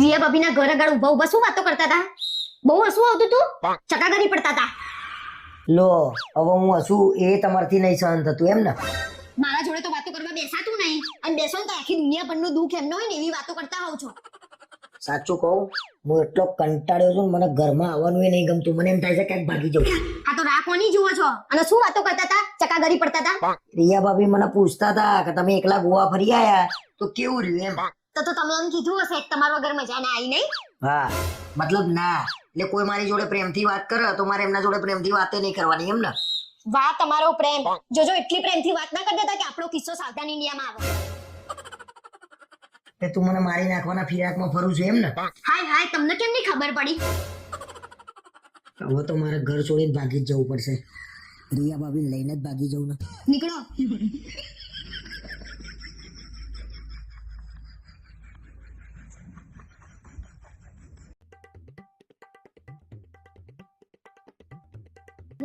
જીયા ભાભીના ઘર આગળ ઊભા ઊભા શું વાતો કરતા હતા? બહુ હસવું આવતું તું? ચકાગરી પડતા હતા. લો હવે હું હસું એ તમારથી નહીં સહન થતું એમ ને? મારા જોડે તો વાતો કરવા બેસાતું નહીં. અને બેસો તો આખી દુનિયા પરનું દુઃખ એમનો હોય ને એવી વાતો કરતા હોવ છો. સાચું કહું હું એટલો કંટાળ્યો છું મને ઘરમાં આવવાનું એ નહીં ગમતું. મને એમ થાય છે ક્યાંક ભાગી જવું આ તો રાહ કોની જુઓ છો? અને શું વાતો કરતા હતા? ચકાગરી પડતા હતા? રિયા ભાભી મને પૂછતા હતા કે તમે એકલા ગોવા ફરી આયા? તો કેવું રહ્યું એમ? તો તો તમે એમ કીધું હશે કે તમારા વગર મજા ના આવી નહીં? હા મતલબ ના. એટલે કોઈ મારી જોડે પ્રેમથી વાત કરે તો મારે એમના જોડે પ્રેમથી વાતે નહીં કરવાની એમ ને? વાહ તમારો પ્રેમ. જોજો એટલી પ્રેમથી વાત ના હતા કે આપણો કિસ્સો સાવધાની નિયમ આવે. તે તું મને મારી નાખવાના ફિરાકમાં ફરું છું એમ ને? હાય હાય તમને કેમ નહીં ખબર પડી? હવે તો મારે ઘર છોડીને ભાગી જ જવું પડશે. રિયા ભાભી લઈને જ ભાગી જવું ને. નીકળો.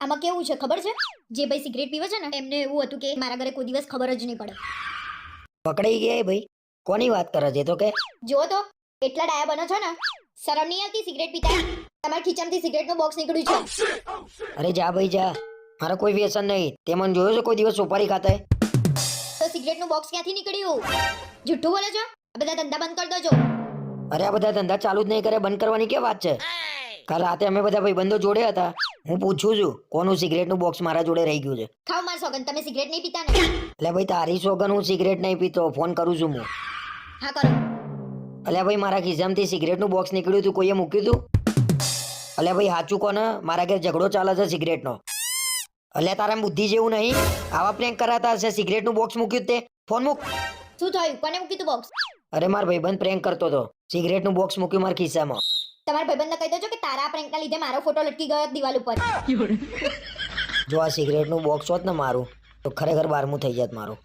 આમાં કેવું છે ખબર છે? જે ભાઈ સિગરેટ પીવે છે ને એમને એવું હતું કે મારા ઘરે કોઈ દિવસ ખબર જ નહીં પડે. પકડાઈ ગયા એ ભાઈ? કોની વાત કરે છે તો કે? જો તો એટલા ડાયા બનો છો ને શરમ નહીં આવતી સિગરેટ પીતા? તમારા ખીચામાંથી સિગરેટનું બોક્સ નીકળ્યું છે. અરે જા ભાઈ જા. મારે કોઈ વ્યસન નહીં. તે મને જોયો છે કોઈ દિવસ સુપારી ખાતા? તો તો સિગરેટનું બોક્સ ક્યાંથી નીકળ્યું? જુઠ્ઠું બોલે છો? આ બધા ધંધા બંધ કરી દેજો. અરે આ બધા ધંધા ચાલુ જ નહીં કરે બંધ કરવાની કે વાત છે? કાલ રાતે અમે બધા ભાઈબંધો જોડે હતા. હું પૂછું છું કોનું સિગરેટનું બોક્સ મારા જોડે રહી ગયું છે? ખાવ માર સોગન તમે સિગરેટ નહીં પીતા ને? એટલે ભાઈ તારી સોગન હું સિગરેટ નહીં પીતો ફોન કરું છું હું. હા કરો. અલ્યા ભાઈ મારા ખિસ્સામાંથી સિગરેટનું બોક્સ નીકળ્યું હતું કોઈએ મૂક્યું હતું? અલ્યા ભાઈ સાચું કોને? મારા ઘેર ઝઘડો ચાલે છે સિગરેટનો. અલ્યા તારા બુદ્ધિ જેવું નહીં? આવા પ્લેન કરાતા હશે સિગરેટનું બોક્સ મૂક્યું તે? ફોન મૂક. શું થયું? કોને મૂક્યું તું બોક્સ અરે માર ભાઈબંધ પ્રેન્ક કરતો હતો. સિગરેટનું બોક્સ મૂક્યું મારા ખિસ્સામાં. તમારા ભાઈબંધને કહી દેજો કે તારા પ્રેન્કના લીધે મારો ફોટો લટકી ગયો દિવાલ ઉપર. જો આ સિગરેટનું બોક્સ હોત ને મારું તો ખરેખર બારમું થઈ જાત મારું.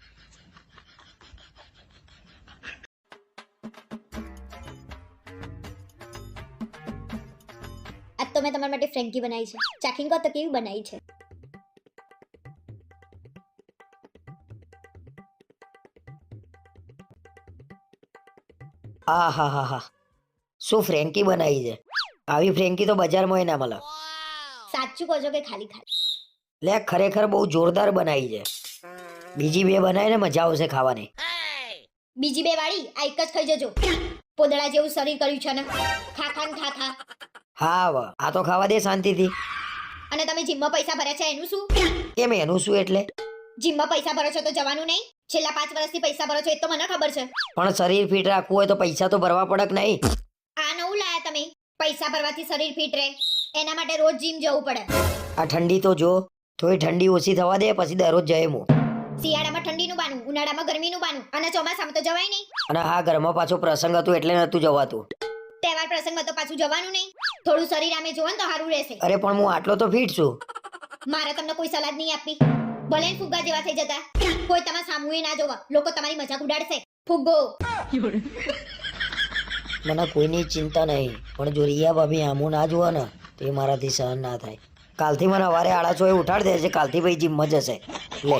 આજ તો મેં તમારા માટે ફ્રેન્કી બનાવી છે. ચાખીને કહો તો કેવી બનાવી છે? આ હા હા હા શું ફ્રેન્કી બનાવી છે? આવી ફ્રેન્કી તો બજારમાં ના મળે સાચું કહો છો કે ખાલી ખાલી? લે ખરેખર બહુ જોરદાર બનાવી છે. બીજી બે બનાવીને મજા આવશે ખાવાની. બીજી બે વાળી આ એક જ ખાઈ જજો. પોદળા જેવું શરીર કર્યું છે ને. ખા ખા ખા ખા. હા આ તો ખાવા દે શાંતિથી. અને તમે જીમમાં પૈસા ભર્યા છે એનું શું? કેમ એનું શું એટલે? જીમમાં પૈસા ભરો છો તો જવાનું નહીં? છેલ્લા પાંચ વર્ષથી પૈસા ભરો છો એ તો મને ખબર છે. પણ શરીર ફિટ રાખવું હોય તો પૈસા તો ભરવા પડક નહીં. આ નવું લાયા તમે. પૈસા ભરવાથી શરીર ફિટ રહે. એના માટે રોજ જીમ જવું પડે. આ ઠંડી તો જો થોડી ઠંડી ઓછી થવા દે પછી દરરોજ જઈએ હું. શિયાળામાં ઠંડીનું બાનું ઉનાળામાં ગરમીનું બાનું અને ચોમાસામાં તો જવાય નહીં. અને હા ઘરમાં પાછો પ્રસંગ હતો એટલે નતું જવાતું. તહેવાર પ્રસંગમાં તો પાછું જવાનું નહીં. થોડું શરીર આમે જોવો ને તો સારું રહેશે. અરે પણ હું આટલો તો ફિટ છું. મારે તમને કોઈ સલાહ નહીં આપી ભલે ફુગ્ગા જેવા થઈ જતા. કોઈ તમારા સામુએ ના જોવા. લોકો તમારી મજાક ઉડાડશે. ફુગ્ગો. મને કોઈની ચિંતા નહીં, પણ જો રિયા ભાભી આમું ના જુઓ ને, તો એ મારાથી સહન ના થાય. કાલથી મને વારે આડા ચોએ ઉઠાડી દે છે, કાલથી ભાઈ જીમમાં જશે. લે.